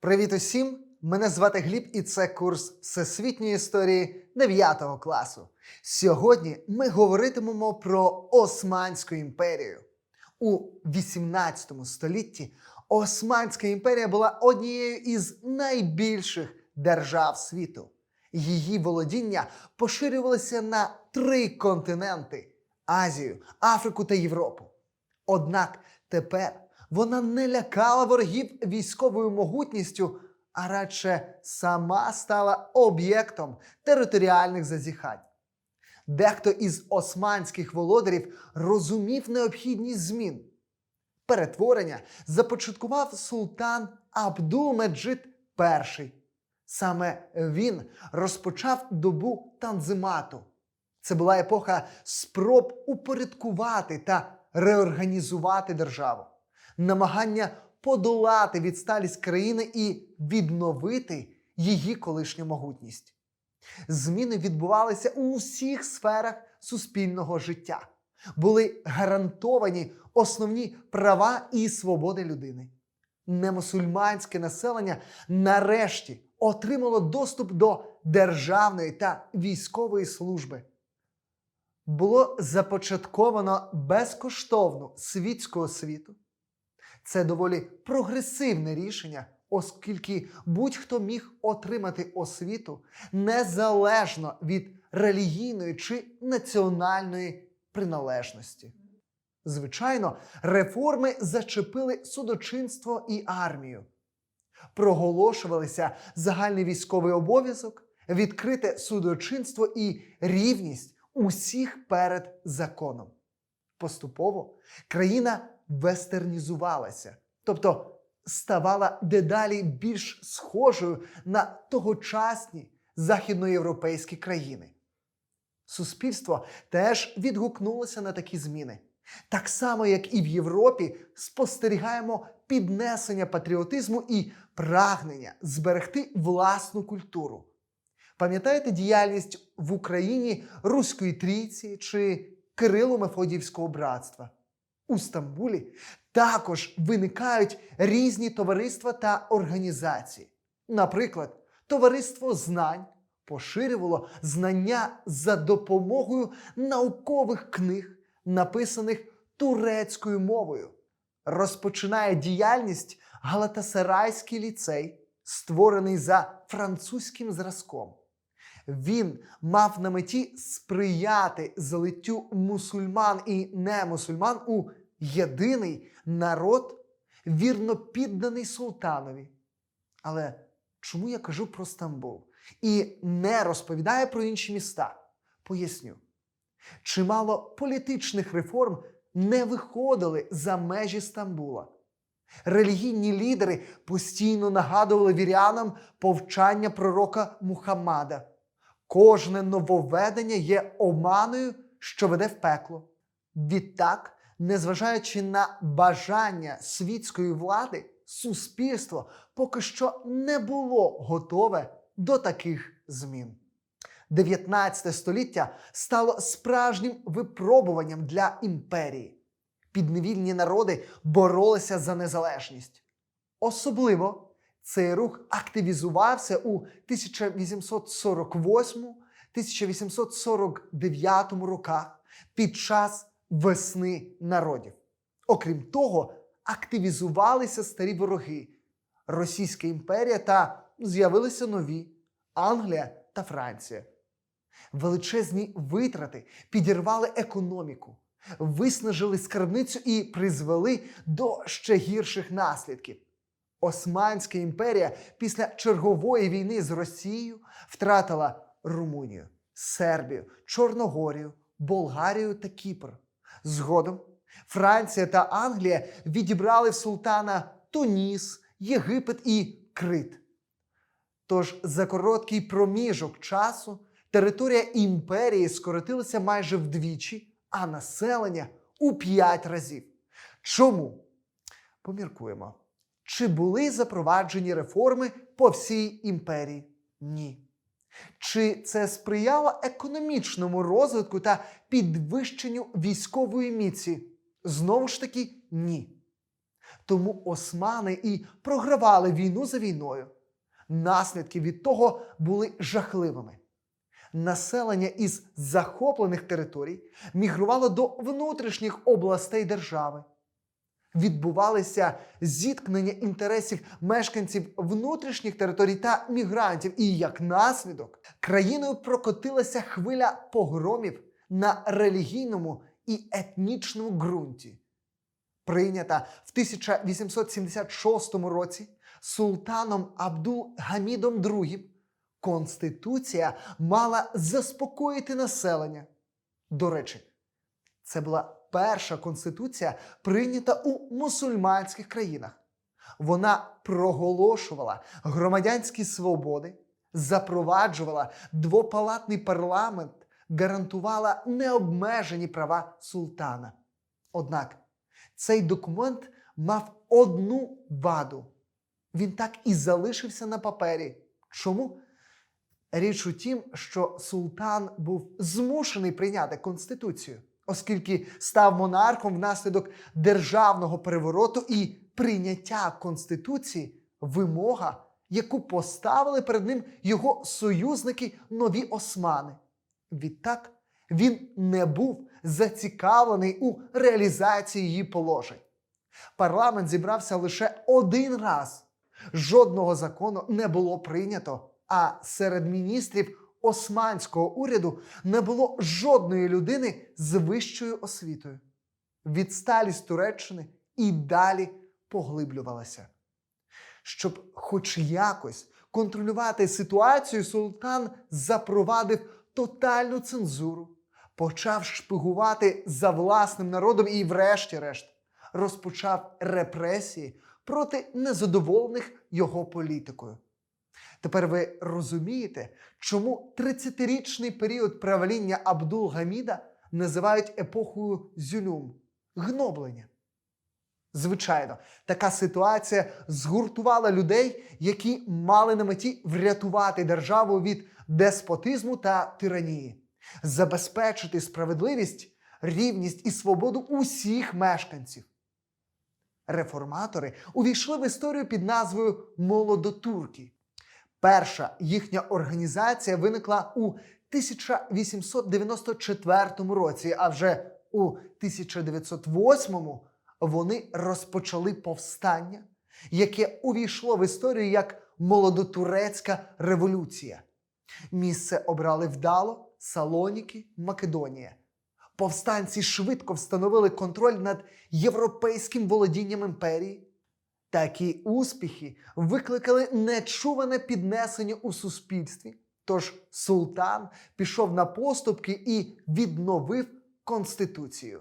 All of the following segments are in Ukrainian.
Привіт усім! Мене звати Гліб, і це курс всесвітньої історії 9 класу. Сьогодні ми говоритимемо про Османську імперію. У 18 столітті Османська імперія була однією із найбільших держав світу. Її володіння поширювалися на три континенти: Азію, Африку та Європу. Однак тепер вона не лякала ворогів військовою могутністю, а радше сама стала об'єктом територіальних зазіхань. Дехто із османських володарів розумів необхідність змін. Перетворення започаткував султан Абдул-Меджид І. Саме він розпочав добу Танзимату. Це була епоха спроб упорядкувати та реорганізувати державу, намагання подолати відсталість країни і відновити її колишню могутність. Зміни відбувалися у всіх сферах суспільного життя. Були гарантовані основні права і свободи людини. Немусульманське населення нарешті отримало доступ до державної та військової служби. Було започатковано безкоштовну світську освіту. Це доволі прогресивне рішення, оскільки будь-хто міг отримати освіту незалежно від релігійної чи національної приналежності. Звичайно, реформи зачепили судочинство і армію. Проголошувалися загальний військовий обов'язок, відкрите судочинство і рівність усіх перед законом. Поступово країна вестернізувалася, тобто ставала дедалі більш схожою на тогочасні західноєвропейські країни. Суспільство теж відгукнулося на такі зміни. Так само, як і в Європі, спостерігаємо піднесення патріотизму і прагнення зберегти власну культуру. Пам'ятаєте діяльність в Україні Руської трійці чи Кирило Мефодіївського братства? У Стамбулі також виникають різні товариства та організації. Наприклад, Товариство знань поширювало знання за допомогою наукових книг, написаних турецькою мовою. Розпочинає діяльність Галатасарайський ліцей, створений за французьким зразком. Він мав на меті сприяти злиттю мусульман і немусульман у єдиний народ, вірно підданий султанові. Але чому я кажу про Стамбул і не розповідаю про інші міста? Поясню. Чимало політичних реформ не виходили за межі Стамбула. Релігійні лідери постійно нагадували вірянам повчання пророка Мухаммада. Кожне нововведення є оманою, що веде в пекло. Відтак, незважаючи на бажання світської влади, суспільство поки що не було готове до таких змін. 19 століття стало справжнім випробуванням для імперії. Підневільні народи боролися за незалежність. Особливо цей рух активізувався у 1848-1849 роках під час весни народів. Окрім того, активізувалися старі вороги Російська імперія та з'явилися нові Англія та Франція. Величезні витрати підірвали економіку, виснажили скарбницю і призвели до ще гірших наслідків. Османська імперія після чергової війни з Росією втратила Румунію, Сербію, Чорногорію, Болгарію та Кіпр. Згодом Франція та Англія відібрали в султана Туніс, Єгипет і Крит. Тож за короткий проміжок часу територія імперії скоротилася майже вдвічі, а населення у п'ять разів. Чому? Поміркуємо. Чи були запроваджені реформи по всій імперії? Ні. Чи це сприяло економічному розвитку та підвищенню військової міці? Знову ж таки, ні. Тому османи і програвали війну за війною. Наслідки від того були жахливими. Населення із захоплених територій мігрувало до внутрішніх областей держави. Відбувалися зіткнення інтересів мешканців внутрішніх територій та мігрантів, і як наслідок країною прокотилася хвиля погромів на релігійному і етнічному ґрунті. Прийнята в 1876 році султаном Абдул Гамідом II, Конституція мала заспокоїти населення. До речі, це була перша конституція, прийнята у мусульманських країнах. Вона проголошувала громадянські свободи, запроваджувала двопалатний парламент, гарантувала необмежені права султана. Однак цей документ мав одну ваду. Він так і залишився на папері. Чому? Річ у тім, що султан був змушений прийняти конституцію, оскільки став монархом внаслідок державного перевороту і прийняття конституції вимога, яку поставили перед ним його союзники нові османи. Відтак він не був зацікавлений у реалізації її положень. Парламент зібрався лише один раз. Жодного закону не було прийнято, а серед міністрів османського уряду не було жодної людини з вищою освітою. Відсталість Туреччини і далі поглиблювалася. Щоб хоч якось контролювати ситуацію, султан запровадив тотальну цензуру, почав шпигувати за власним народом і, врешті-решт, розпочав репресії проти незадоволених його політикою. Тепер ви розумієте, чому 30-річний період правління Абдул Гаміда називають епохою зюлюм гноблення. Звичайно, така ситуація згуртувала людей, які мали на меті врятувати державу від деспотизму та тиранії, забезпечити справедливість, рівність і свободу усіх мешканців. Реформатори увійшли в історію під назвою Молодотурки. Перша їхня організація виникла у 1894 році, а вже у 1908 вони розпочали повстання, яке увійшло в історію як Молодотурецька революція. Місце обрали вдало Салоніки, Македонія. Повстанці швидко встановили контроль над європейським володінням імперії. Такі успіхи викликали нечуване піднесення у суспільстві. Тож султан пішов на поступки і відновив конституцію.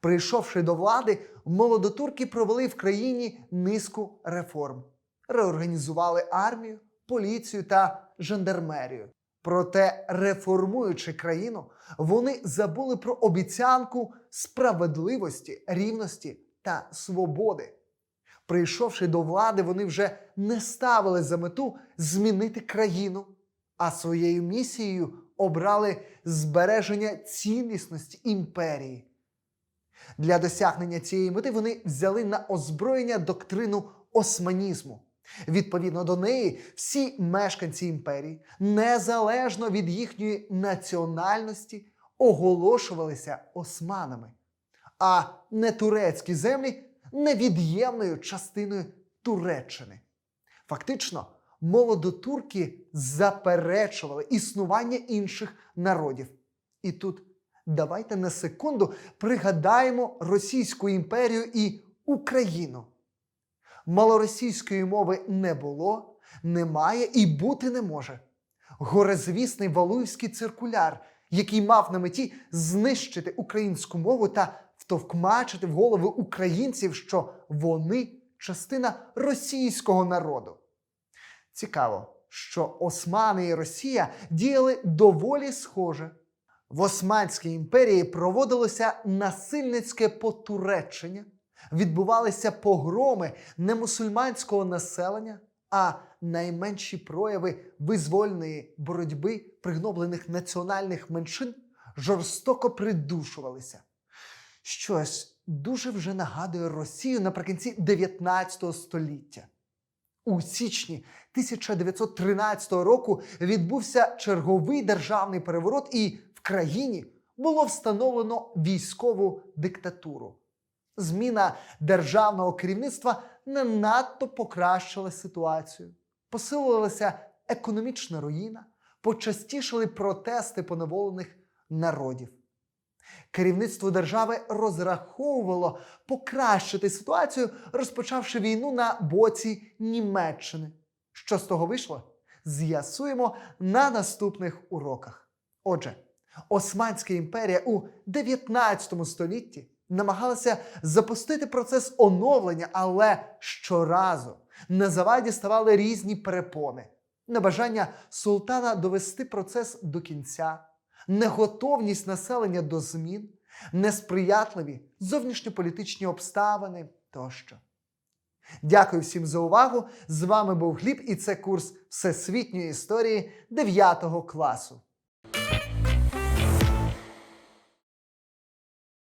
Прийшовши до влади, молодотурки провели в країні низку реформ, реорганізували армію, поліцію та жандармерію. Проте, реформуючи країну, вони забули про обіцянку справедливості, рівності та свободи. Прийшовши до влади, вони вже не ставили за мету змінити країну, а своєю місією обрали збереження цілісності імперії. Для досягнення цієї мети вони взяли на озброєння доктрину османізму. Відповідно до неї, всі мешканці імперії, незалежно від їхньої національності, оголошувалися османами, а нетурецькі землі невід'ємною частиною Туреччини. Фактично, молодотурки заперечували існування інших народів. І тут давайте на секунду пригадаємо Російську імперію і Україну. Малоросійської мови не було, немає і бути не може. Горизвісний Валуївський циркуляр, який мав на меті знищити українську мову та втовкмачити в голови українців, що вони частина російського народу. Цікаво, що Османи і Росія діяли доволі схоже. В Османській імперії проводилося насильницьке потуречення, відбувалися погроми немусульманського населення, а найменші прояви визвольної боротьби пригноблених національних меншин жорстоко придушувалися. Щось дуже вже нагадує Росію наприкінці 19 століття. У січні 1913 року відбувся черговий державний переворот, і в країні було встановлено військову диктатуру. Зміна державного керівництва не надто покращила ситуацію. Посилилася економічна руїна, почастішали протести поневолених народів. Керівництво держави розраховувало покращити ситуацію, розпочавши війну на боці Німеччини. Що з того вийшло? З'ясуємо на наступних уроках. Отже, Османська імперія у 19 столітті намагалася запустити процес оновлення, але щоразу на заваді ставали різні перепони, небажання султана довести процес до кінця, неготовність населення до змін, несприятливі зовнішньополітичні обставини тощо. Дякую всім за увагу. З вами був Гліб, і це курс Всесвітньої історії 9 класу.